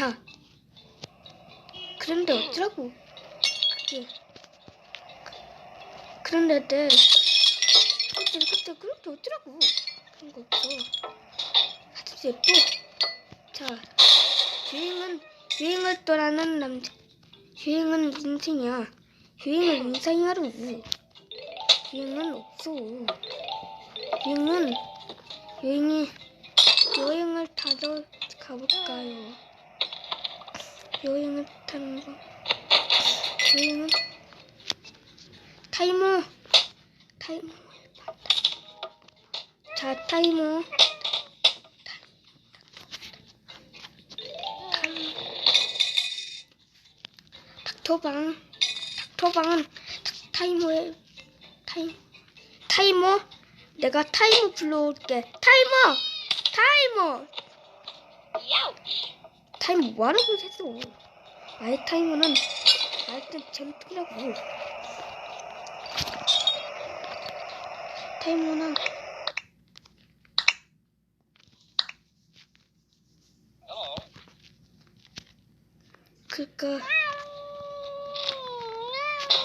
자. 그런데 어쩌라고. 그게. 그런데 내. 그때, 그때, 그런데 어쩌라고. 그런 거 없어. 아주 예뻐. 자. 유행은, 유행을 떠나는 남자. 유행은 인생이야. 유행을 인생하라고. 유행은 없어. 유행은, 유행이, 여행을 타러 가볼까요? 여행을 타는 거. 여행은 타이머. 타이머. 자, 타이머. 닥터방. 닥터방은 타- 타이머에 타임 타이머. 내가 타이머 불러올게. 타이머. 타이머. 타이머 뭐하라고 했어? 아예 타이머는 아예 전투라고. 타이머는 그니까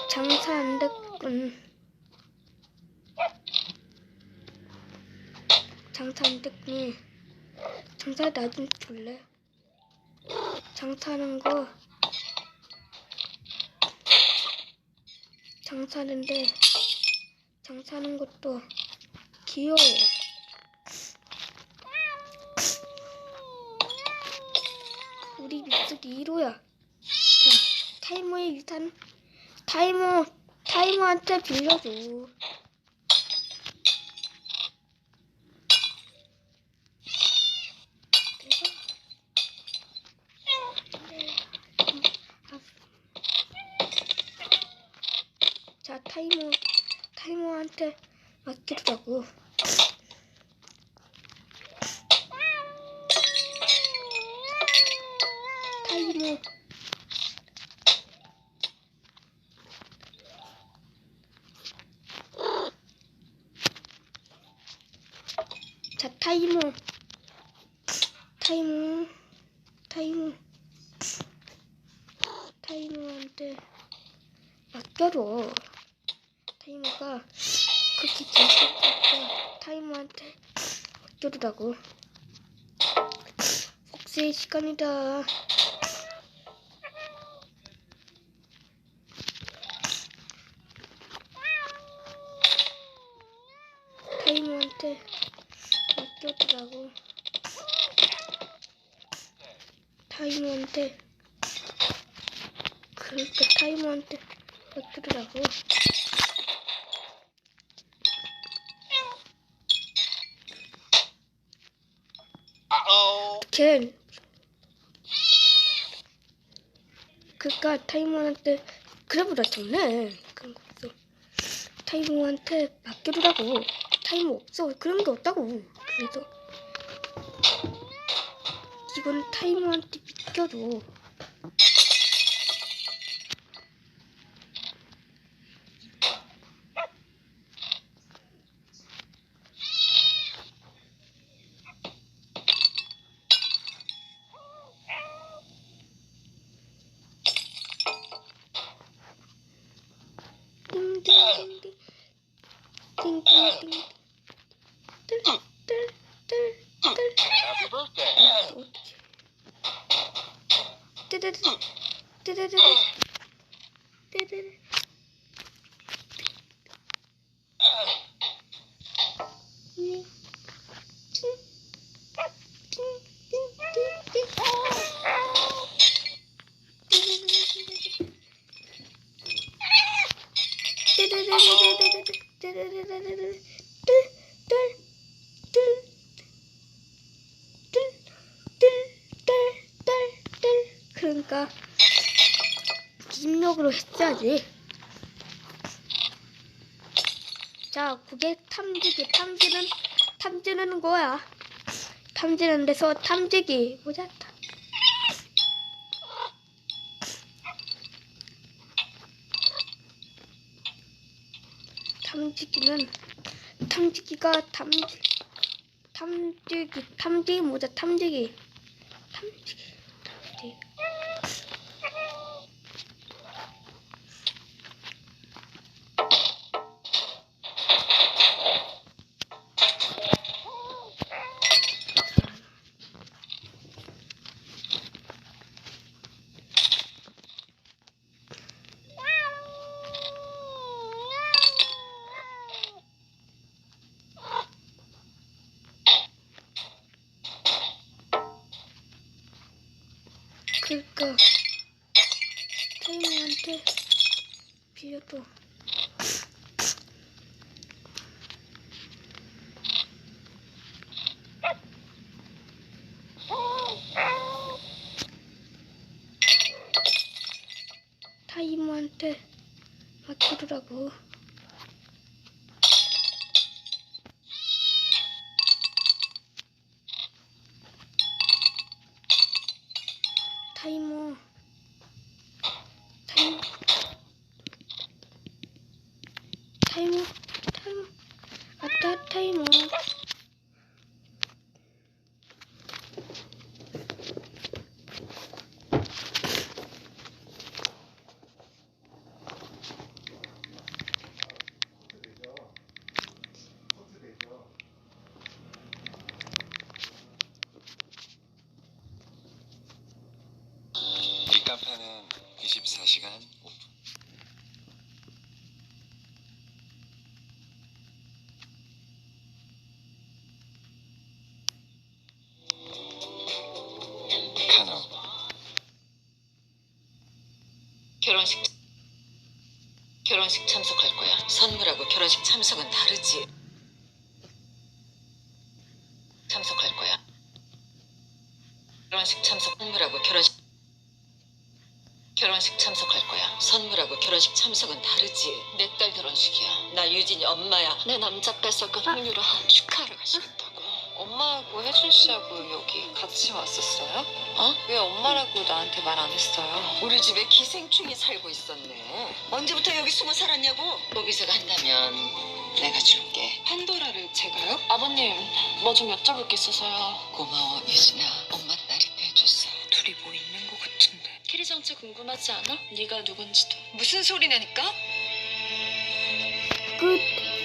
장사 안 됐군. 장사 안 됐군. 장사 나 좀 줄래? 장사하는 거 장사하는데 장사하는 것도 귀여워. 우리 믹스기 1호야. 자, 타이머의 유산 타이머 타이머한테 빌려줘. 타이머 타이머한테 맡기라고. 타이머. 자 타이머. 타이머. 타이머. 타이머한테 맡겨줘 타이머가 그렇게 진짜 타이머한테 맡겨두라고. 복수의 시간이다. 타이머한테 맡겨두라고. 타이머한테 그러니까 타이머한테 맡겨두라고 걘 그니까 타이머한테 그래보다 좋네 그런 거 없어. 타이머한테 맡겨두라고. 타이머 없어. 그런 게 없다고. 그래서 이건 타이머한테 맡겨줘 Happy birthday. 그러니까 입력으로 했어야지. 자, 그게 탐지기. 탐지는 탐지는 거야. 탐지는 데서 탐지기. 보자. 탐- 탐지기는 탐지기가 탐지 탐지기 탐지기 탐지기 탐지기 탐지기 아까 타이머한테 빌려줘. 타이머한테 맡기더라고. 타이머. 타이머. 타이머. 타이머. 아따 타이머. 이 카페는 24시간 오픈. 카노 결혼식 결혼식 참석할 거야. 선물하고 결혼식 참석은 다르지. 참석할 거야. 결혼식 참석 선물하고 결혼식 결혼식 참석할 거야. 선물하고 결혼식 참석은 다르지. 내 딸 결혼식이야. 나 유진이 엄마야. 내 남자 뺏어간 홍유라 축하하러 가시겠다고. 엄마하고 혜준 씨하고 여기 같이 왔었어요? 어? 왜 엄마라고 나한테 말 안 했어요? 우리 집에 기생충이 살고 있었네. 언제부터 여기 숨어 살았냐고? 거기서 간다면 내가 줄게. 판도라를 제가요? 아버님 뭐 좀 여쭤볼 게 있어서요. 고마워 유진아. 엄마 딸이 빼줬어. 둘이 뭐 있는 것 같은데. 캐리 정체 궁금하지 않아? 네가 누군지도. 무슨 소리냐니까?